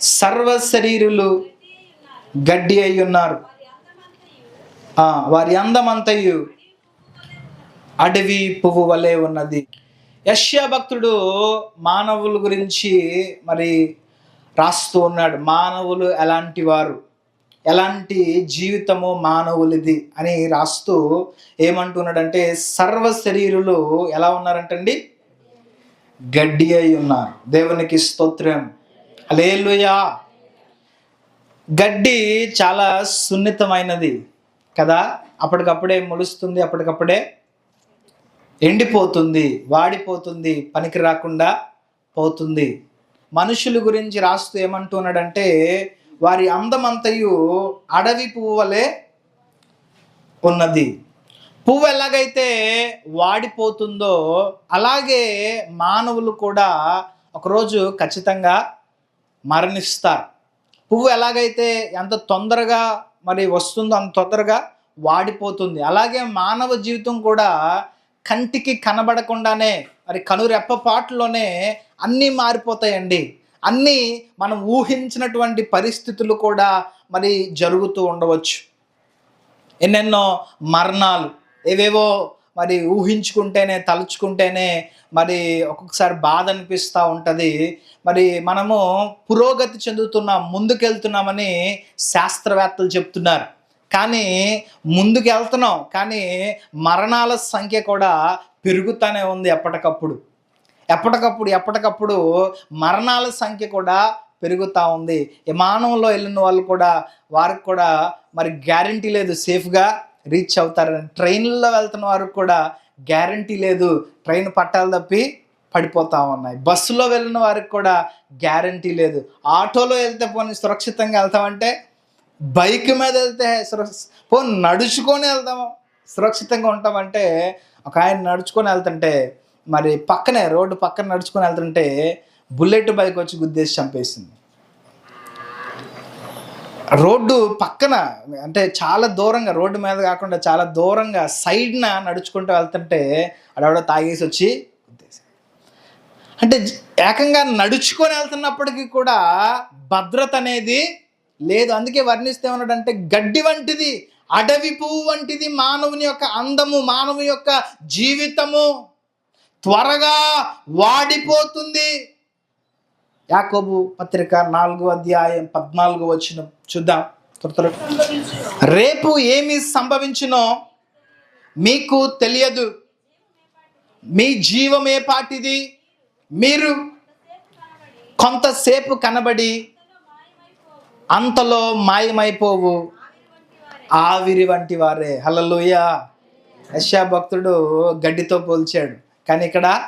సర్వ శరీరులు గడ్డి అయి ఉన్నారు. వారి అందమంతయు అడవి పువ్వు వలె ఉన్నది. యష్యా భక్తుడు మానవుల గురించి మరి రాస్తూ ఉన్నాడు. మానవులు ఎలాంటి వారు? ఎలాంటి జీవితము మానవులది అని రాస్తూ ఏమంటున్నాడంటే సర్వ శరీరులు ఎలా ఉన్నారంటండి? గడ్డి అయి ఉన్నారు. దేవునికి స్తోత్రం. అలేలుయా గడ్డి చాలా సున్నితమైనది కదా? అప్పటికప్పుడే మొలుస్తుంది అప్పటికప్పుడే ఎండిపోతుంది వాడిపోతుంది పనికి రాకుండా పోతుంది. మనుషుల గురించి రాస్తూ ఏమంటున్నాడంటే వారి అందమంతయు అడవి పువ్వు వలె ఉన్నది. పువ్వు ఎలాగైతే వాడిపోతుందో అలాగే మానవులు కూడా ఒకరోజు ఖచ్చితంగా మరణిస్తారు. పువ్వు ఎలాగైతే ఎంత తొందరగా మరి వస్తుందో అంత తొందరగా వాడిపోతుంది. అలాగే మానవ జీవితం కూడా కంటికి కనబడకుండానే మరి కనురెప్పపాటులోనే అన్నీ మారిపోతాయండి. అన్నీ మనం ఊహించినటువంటి పరిస్థితులు కూడా మరి జరుగుతూ ఉండవచ్చు. ఎన్నెన్నో మరణాలు ఏవేవో మరి ఊహించుకుంటేనే తలుచుకుంటేనే మరి ఒక్కొక్కసారి బాధ అనిపిస్తూ ఉంటుంది. మరి మనము పురోగతి చెందుతున్నాం ముందుకెళ్తున్నామని శాస్త్రవేత్తలు చెప్తున్నారు. కానీ ముందుకు వెళ్తున్నాం కానీ మరణాల సంఖ్య కూడా పెరుగుతూనే ఉంది ఎప్పటికప్పుడు. ఎప్పటికప్పుడు ఎప్పటికప్పుడు మరణాల సంఖ్య కూడా పెరుగుతూ ఉంది. విమానంలో వెళ్ళిన వాళ్ళు కూడా వారికి కూడా మరి గ్యారంటీ లేదు సేఫ్గా. రీచ్ అవుతారని ట్రైన్లో వెళ్తున్న వారికి కూడా గ్యారంటీ లేదు. ట్రైన్ పట్టాలు తప్పి పడిపోతా ఉన్నాయి. బస్సులో వెళ్ళిన వారికి కూడా గ్యారంటీ లేదు. ఆటోలో వెళ్తే పోనీ సురక్షితంగా వెళ్తామంటే బైక్ మీద వెళ్తే సురక్ష పోనీ నడుచుకొని వెళ్తాము సురక్షితంగా ఉంటామంటే ఒక ఆయన నడుచుకొని వెళ్తుంటే మరి పక్కనే రోడ్డు పక్కన నడుచుకొని వెళ్తుంటే బుల్లెట్ బైక్ వచ్చి గుద్దేసి చంపేసింది. రోడ్డు పక్కన అంటే చాలా దూరంగా రోడ్డు మీద కాకుండా చాలా దూరంగా సైడ్న నడుచుకుంటూ వెళ్తుంటే అడవిడ తాగేసి వచ్చి అంటే ఏకంగా నడుచుకొని వెళ్తున్నప్పటికీ కూడా భద్రత అనేది లేదు. అందుకే వర్ణిస్తే ఉన్నాడంటే గడ్డి వంటిది అడవి పువ్వు వంటిది మానవుని యొక్క అందము మానవుని యొక్క జీవితము. త్వరగా వాడిపోతుంది. యాకోబు పత్రిక నాలుగో అధ్యాయం పద్నాలుగు వచ్చిన చూద్దాం. త్వర రేపు ఏమి సంభవించినో మీకు తెలియదు. మీ జీవం ఏ పాటిది? మీరు కొంతసేపు కనబడి అంతలో మాయమైపోవు. ఆవిరి వంటి వారే. హల్లలోయ. యశా భక్తుడు గడ్డితో పోల్చాడు. కానీ ఇక్కడ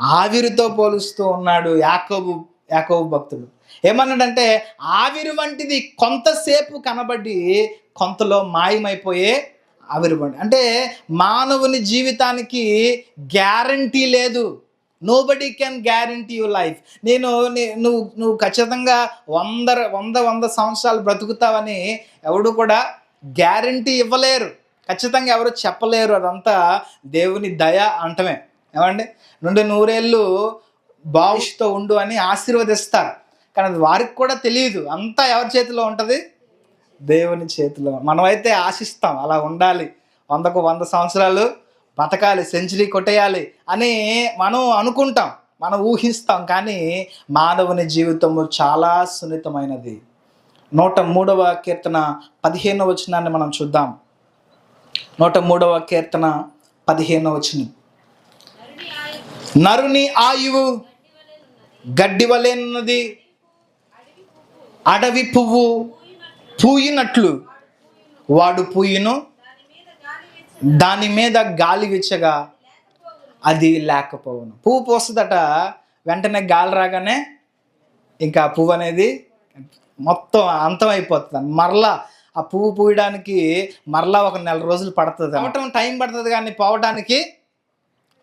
ఆవిరితో పోలుస్తూ ఉన్నాడు యాకోబు. యాకోబు భక్తుడు ఏమన్నాడంటే ఆవిరి వంటిది కొంతసేపు కనబడి కొంతలో మాయమైపోయే ఆవిరి వంటి. అంటే మానవుని జీవితానికి గ్యారంటీ లేదు. Nobody can guarantee you life నేను నువ్వు నువ్వు ఖచ్చితంగా వంద వంద వంద సంవత్సరాలు బ్రతుకుతావని ఎవడు కూడా గ్యారంటీ ఇవ్వలేరు. ఖచ్చితంగా ఎవరు చెప్పలేరు అదంతా దేవుని దయ అంటమే. ఏమండి? నుండి నూరేళ్ళు బావుషుతో ఉండు అని ఆశీర్వదిస్తారు. కానీ అది వారికి కూడా తెలియదు. అంతా ఎవరి చేతిలో ఉంటుంది? దేవుని చేతిలో. మనమైతే ఆశిస్తాం అలా ఉండాలి. వందకు వంద సంవత్సరాలు బతకాలి సెంచరీ కొట్టేయాలి అని మనం అనుకుంటాం. మనం ఊహిస్తాం. కానీ మానవుని జీవితము చాలా సున్నితమైనది. నూట మూడవ కీర్తన పదిహేనవ వచనాన్ని మనం చూద్దాం. నూట మూడవ కీర్తన పదిహేనవ వచనం. నరుని ఆయువు గడ్డి వలెన్నది అడవి పువ్వు పూయినట్లు. వాడు పూయిను దాని మీద గాలి విచ్చగా అది లేకపోవును. పువ్వు పోస్తుందట వెంటనే గాలి రాగానే ఇంకా పువ్వు అనేది మొత్తం అంతం అయిపోతుంది. మరలా ఆ పువ్వు పూయడానికి మరలా ఒక నెల రోజులు పడుతుంది. అవటం టైం పడుతుంది కానీ పోవడానికి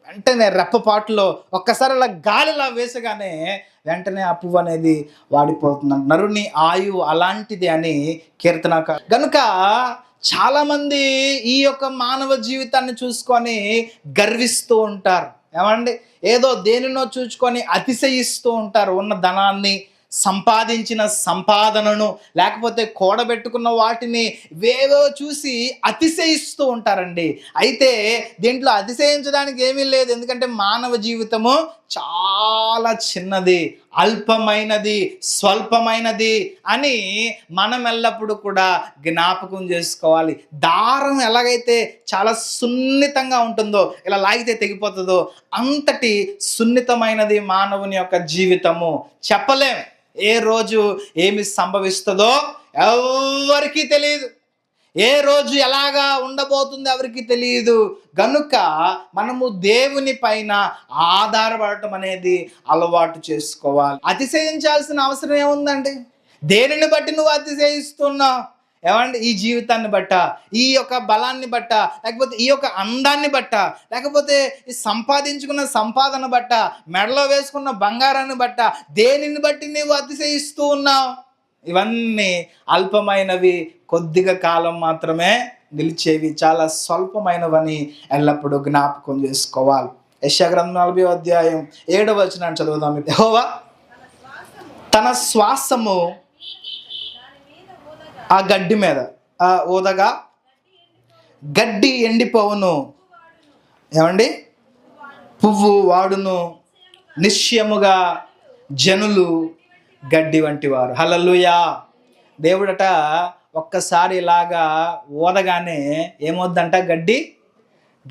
వెంటనే రెప్పపాటులో ఒక్కసారి అలా గాలిలా వేసగానే వెంటనే ఆ పువ్వు అనేది వాడిపోతుంది. నరుని ఆయువు అలాంటిది అని కీర్తనక గనుక చాలామంది ఈ యొక్క మానవ జీవితాన్ని చూసుకొని గర్విస్తూ ఉంటారు. ఏమండి? ఏదో దేనినో చూసుకొని అతిశయిస్తూ ఉంటారు. ఉన్న ధనాన్ని సంపాదించిన సంపాదనను లేకపోతే కూడబెట్టుకున్న వాటిని వేవో చూసి అతిశయిస్తూ ఉంటారండి. అయితే దీంట్లో అతిశయించడానికి ఏమీ లేదు. ఎందుకంటే మానవ జీవితము చాలా చిన్నది అల్పమైనది స్వల్పమైనది అని మనం ఎల్లప్పుడూ కూడా జ్ఞాపకం చేసుకోవాలి. దారం ఎలాగైతే చాలా సున్నితంగా ఉంటుందో ఇలా లాగితే తెగిపోతుందో అంతటి సున్నితమైనది మానవుని యొక్క జీవితము. చెప్పలేం. ఏ రోజు ఏమి సంభవిస్తుందో ఎవరికీ తెలియదు ఏ రోజు ఎలాగా ఉండబోతుంది ఎవరికి తెలియదు గనుక మనము దేవుని పైన ఆధారపడటం అనేది అలవాటు చేసుకోవాలి. అతిశయించాల్సిన అవసరం ఏముందండి? దేనిని బట్టి నువ్వు అతిశయిస్తున్నావు? ఏమండి? ఈ జీవితాన్ని బట్ట ఈ యొక్క బలాన్ని బట్ట లేకపోతే ఈ యొక్క అందాన్ని బట్ట లేకపోతే ఈ సంపాదించుకున్న సంపాదన బట్ట మెడలో వేసుకున్న బంగారాన్ని బట్ట దేనిని బట్టి నీవు అతిశయిస్తూ ఉన్నావు? ఇవన్నీ అల్పమైనవి కొద్దిగా కాలం మాత్రమే నిలిచేవి చాలా స్వల్పమైనవని ఎల్లప్పుడూ జ్ఞాపకం చేసుకోవాలి. యశాగ్రంథం నలభై అధ్యాయం ఏడవ వచనాన్ని చదువుదాం. యెహోవా తన శ్వాసము ఆ గడ్డి మీద. ఆ ఊదగా గడ్డి ఎండిపోవును. ఏమండి? పువ్వు వాడును. నిశ్చయముగా జనులు గడ్డి వంటి వారు హలలుయా దేవుడట ఒక్కసారి ఇలాగా ఊదగానే ఏమవుద్దంట గడ్డి?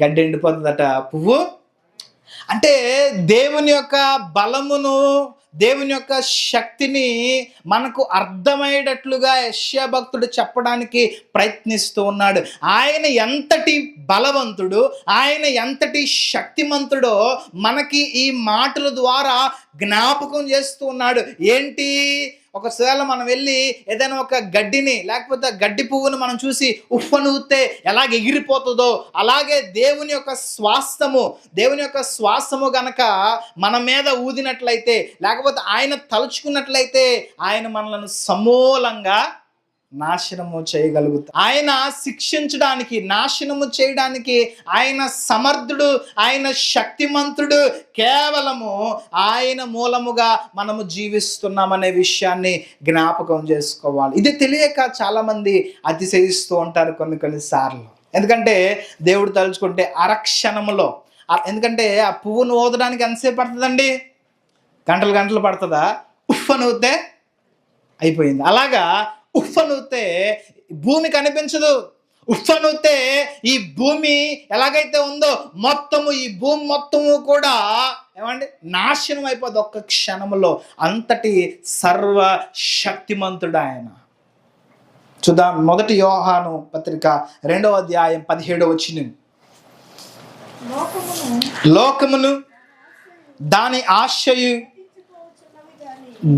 గడ్డి ఎండిపోతుందట పువ్వు. అంటే దేవుని యొక్క బలమును దేవుని యొక్క శక్తిని మనకు అర్థమయ్యేటట్లుగా యశ్యా భక్తుడు చెప్పడానికి ప్రయత్నిస్తూ ఉన్నాడు. ఆయన ఎంతటి బలవంతుడు ఆయన ఎంతటి శక్తిమంతుడో మనకి ఈ మాటల ద్వారా జ్ఞాపకం చేస్తూ ఉన్నాడు. ఏంటి? ఒకసేళ మనం వెళ్ళి ఏదైనా ఒక గడ్డిని లేకపోతే గడ్డి పువ్వును మనం చూసి ఉప్పను ఊతే ఎలాగ ఎగిరిపోతుందో అలాగే దేవుని యొక్క శ్వాసము దేవుని యొక్క శ్వాసము గనక మన మీద ఊదినట్లయితే లేకపోతే ఆయన తలుచుకున్నట్లయితే ఆయన మనలను సమూలంగా నాశనము చేయగలుగుతా. ఆయన శిక్షించడానికి నాశనము చేయడానికి ఆయన సమర్థుడు ఆయన శక్తిమంతుడు కేవలము ఆయన మూలముగా మనము జీవిస్తున్నామనే విషయాన్ని జ్ఞాపకం చేసుకోవాలి. ఇది తెలియక చాలామంది అతిశయిస్తూ ఉంటారు కొన్ని కొన్నిసార్లు ఎందుకంటే దేవుడు తలుచుకుంటే అరక్షణములో. ఎందుకంటే ఆ పువ్వును ఓదడానికి ఎంతసేపు పడుతుందండి? గంటలు గంటలు పడుతుందా? ఉఫ్ అని ఊతే అయిపోయింది. అలాగా ఉఫ్ భూమి కనిపించదు. ఉఫ్ ఈ భూమి ఎలాగైతే ఉందో మొత్తము ఈ భూమి మొత్తము కూడా ఏమండి? నాశనం అయిపోద్ది ఒక్క క్షణంలో అంతటి సర్వ శక్తిమంతుడు ఆయన చూద్దాం మొదటి యోహాను పత్రిక రెండవ అధ్యాయం పదిహేడవ వచ్చిన లోకమును దాని ఆశయు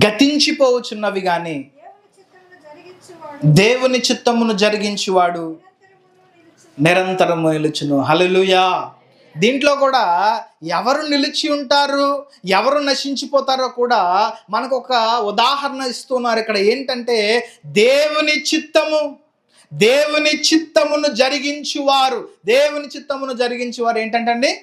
గతించిపోవచ్చున్నవి కానీ దేవుని చిత్తమును జరిగించువాడు దేవుని నిరంతరము నిలుచును. హలలుయా దీంట్లో కూడా ఎవరు నిలిచి ఉంటారు ఎవరు నశించిపోతారో కూడా మనకు ఒక ఉదాహరణ ఇస్తున్నారు ఇక్కడ. ఏంటంటే దేవుని చిత్తము దేవుని చిత్తమును జరిగించువారు. దేవుని చిత్తమును జరిగించువారు ఏంటంటే అండి?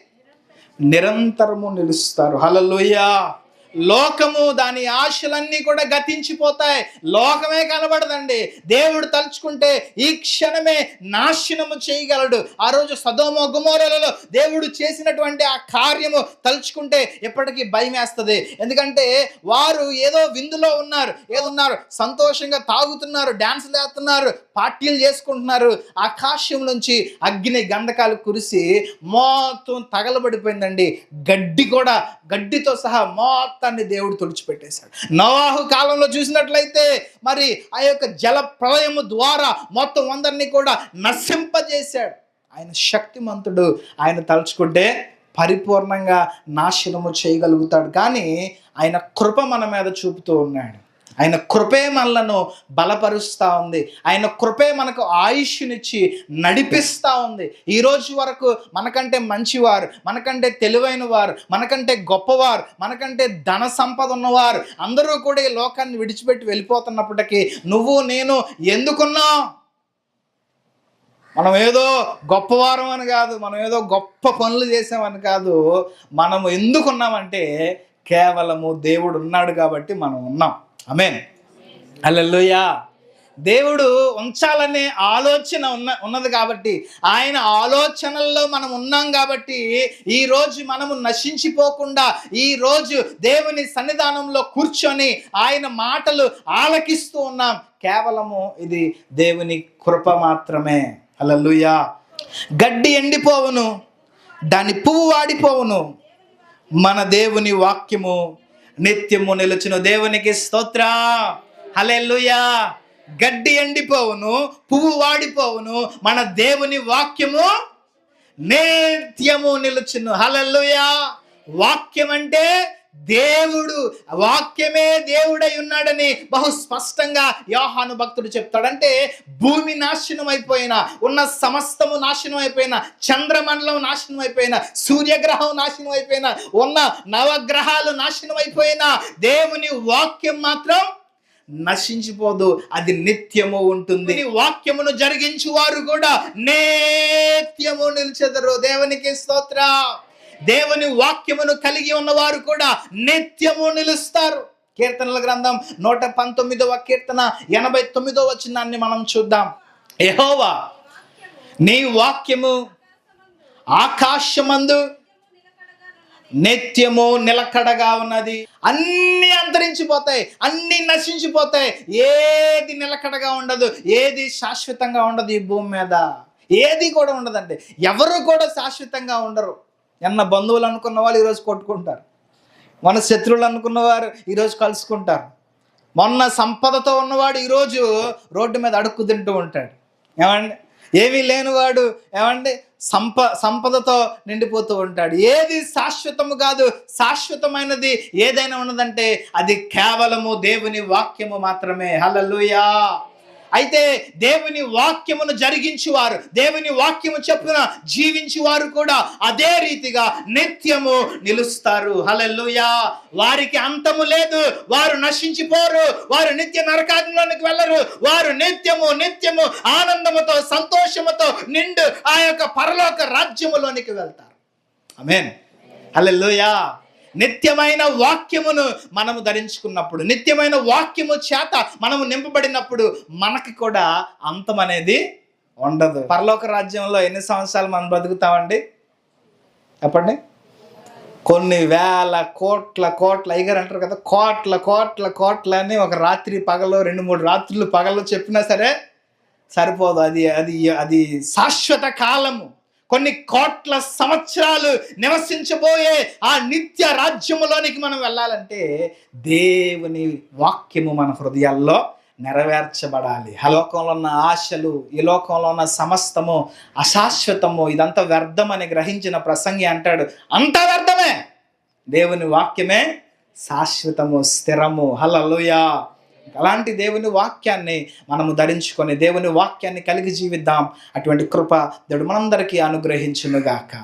నిరంతరము నిలుస్తారు. హలలుయా లోకము దాని ఆశలన్నీ కూడా గతించిపోతాయి. లోకమే కనబడదండి. దేవుడు తలుచుకుంటే ఈ క్షణమే నాశనము చేయగలడు. ఆ రోజు సదోమ గుమోరలలో దేవుడు చేసినటువంటి ఆ కార్యము తలుచుకుంటే ఎప్పటికీ భయం వేస్తుంది ఎందుకంటే వారు ఏదో విందులో ఉన్నారు. ఏదో ఉన్నారు సంతోషంగా తాగుతున్నారు డ్యాన్సులు వేస్తున్నారు పార్టీలు చేసుకుంటున్నారు. ఆకాశం నుంచి అగ్ని గంధకాలు కురిసి మొత్తం తగలబడిపోయిందండి. గడ్డి కూడా గడ్డితో సహా మొత్తాన్ని దేవుడు తుడిచిపెట్టేశాడు. నవాహు కాలంలో చూసినట్లయితే మరి ఆ యొక్క జల ప్రళయము ద్వారా మొత్తం అందరినీ కూడా నశింపజేశాడు. ఆయన శక్తిమంతుడు. ఆయన తలుచుకుంటే పరిపూర్ణంగా నాశనము చేయగలుగుతాడు. కానీ ఆయన కృప మన మీద చూపుతూ ఉన్నాడు. ఆయన కృపే మనలను బలపరుస్తూ ఉంది. ఆయన కృపే మనకు ఆయుష్నిచ్చి నడిపిస్తూ ఉంది. ఈరోజు వరకు మనకంటే మంచివారు మనకంటే తెలివైన వారు మనకంటే గొప్పవారు మనకంటే ధన సంపద ఉన్నవారు అందరూ కూడా ఈ లోకాన్ని విడిచిపెట్టి వెళ్ళిపోతున్నప్పటికీ నువ్వు నేను ఎందుకున్నావు మనం ఏదో గొప్పవారం అని కాదు మనం ఏదో గొప్ప పనులు చేసామని కాదు మనం ఎందుకున్నామంటే కేవలము దేవుడు ఉన్నాడు కాబట్టి మనం ఉన్నాం. అమేన్ హల్లెలూయా దేవుడు ఉంచాలనే ఆలోచన ఉన్న ఉన్నది కాబట్టి ఆయన ఆలోచనల్లో మనం ఉన్నాం కాబట్టి ఈ రోజు మనము నశించిపోకుండా ఈ రోజు దేవుని సన్నిధానంలో కూర్చొని ఆయన మాటలు ఆలకిస్తూ ఉన్నాం. కేవలము ఇది దేవుని కృప మాత్రమే. హల్లెలూయా గడ్డి ఎండిపోవును దాని పువ్వు వాడిపోవును మన దేవుని వాక్యము నిత్యము నిలుచును దేవునికి స్తోత్ర. హలెల్లుయా. గడ్డి ఎండిపోవును పువ్వు వాడిపోవును మన దేవుని వాక్యము నిత్యము నిలుచును. హలెల్లుయా. వాక్యం అంటే దేవుడు వాక్యమే దేవుడై ఉన్నాడని బహు స్పష్టంగా యోహాను భక్తుడు చెప్తాడంటే భూమి నాశనం అయిపోయిన ఉన్న సమస్తము నాశనం అయిపోయిన చంద్రమండలం నాశనం అయిపోయిన సూర్యగ్రహం నాశనం అయిపోయిన ఉన్న నవగ్రహాలు నాశనం అయిపోయిన దేవుని వాక్యం మాత్రం నశించిపోదు అది నిత్యము ఉంటుంది. వాక్యమును జరిగించు వారు కూడా నేత్యము నిలిచెదరు. దేవునికి స్తోత్రం. దేవుని వాక్యమును కలిగి ఉన్నవారు కూడా నిత్యము నిలుస్తారు. కీర్తనల గ్రంథం నూట పంతొమ్మిదవ కీర్తన ఎనభై తొమ్మిదవ వచనాన్ని మనం చూద్దాం. ఎహోవా నీ వాక్యము ఆకాశమందు నిత్యము నిలకడగా ఉన్నది. అన్ని అంతరించిపోతాయి అన్ని నశించిపోతాయి. ఏది నిలకడగా ఉండదు ఏది శాశ్వతంగా ఉండదు ఈ భూమి మీద. ఏది కూడా ఉండదండి. ఎవరు కూడా శాశ్వతంగా ఉండరు. ఎన్న బంధువులు అనుకున్న వాళ్ళు ఈరోజు కొట్టుకుంటారు. మన శత్రువులు అనుకున్న వారు ఈరోజు కలుసుకుంటారు. మొన్న సంపదతో ఉన్నవాడు ఈరోజు రోడ్డు మీద అడుక్కు తింటూ ఉంటాడు. ఏమండి? ఏమీ లేనివాడు ఏమండి? సంప సంపదతో నిండిపోతూ ఉంటాడు. ఏది శాశ్వతము కాదు శాశ్వతమైనది ఏదైనా ఉన్నదంటే అది కేవలము దేవుని వాక్యము మాత్రమే. హలలుయా అయితే దేవుని వాక్యమును జరిగించువారు దేవుని వాక్యము చెప్పున జీవించువారు కూడా అదే రీతిగా నిత్యము నిలుస్తారు. హలెల్లుయా! వారికి అంతము లేదు. వారు నశించిపోరు. వారు నిత్య నరకాగ్నిలోనికి వెళ్ళరు. వారు నిత్యము నిత్యము ఆనందముతో సంతోషముతో నిండు ఆ యొక్క పరలోక రాజ్యములోనికి వెళ్తారు. Amen hallelujah! నిత్యమైన వాక్యమును మనము ధరించుకున్నప్పుడు నిత్యమైన వాక్యము చేత మనము నింపబడినప్పుడు మనకి కూడా అంతం అనేది ఉండదు. పరలోక రాజ్యంలో ఎన్ని సంవత్సరాలు మనం బ్రతుకుతామండి చెప్పండి. కొన్ని వేల కోట్ల కోట్ల అయ్యగారు అంటారు కదా కోట్ల కోట్ల కోట్ల అని ఒక రాత్రి పగలు రెండు మూడు రాత్రులు పగలు చెప్పినా సరే సరిపోదు. అది అది అది శాశ్వత కాలము. కొన్ని కోట్ల సంవత్సరాలు నివసించబోయే ఆ నిత్య రాజ్యములోనికి మనం వెళ్ళాలంటే దేవుని వాక్యము మన హృదయాల్లో నెరవేర్చబడాలి. ఆ లోకంలో ఉన్న ఆశలు ఈ లోకంలో ఉన్న సమస్తము అశాశ్వతము ఇదంతా వ్యర్థమని గ్రహించిన ప్రసంగి అంటాడు. అంతా వ్యర్థమే. దేవుని వాక్యమే శాశ్వతము స్థిరము. హల్లెలూయా. అలాంటి దేవుని వాక్యాన్ని మనము ధరించుకొని దేవుని వాక్యాన్ని కలిగి జీవిద్దాం. అటువంటి కృప దేవుడు మనందరికీ అనుగ్రహించునుగాక.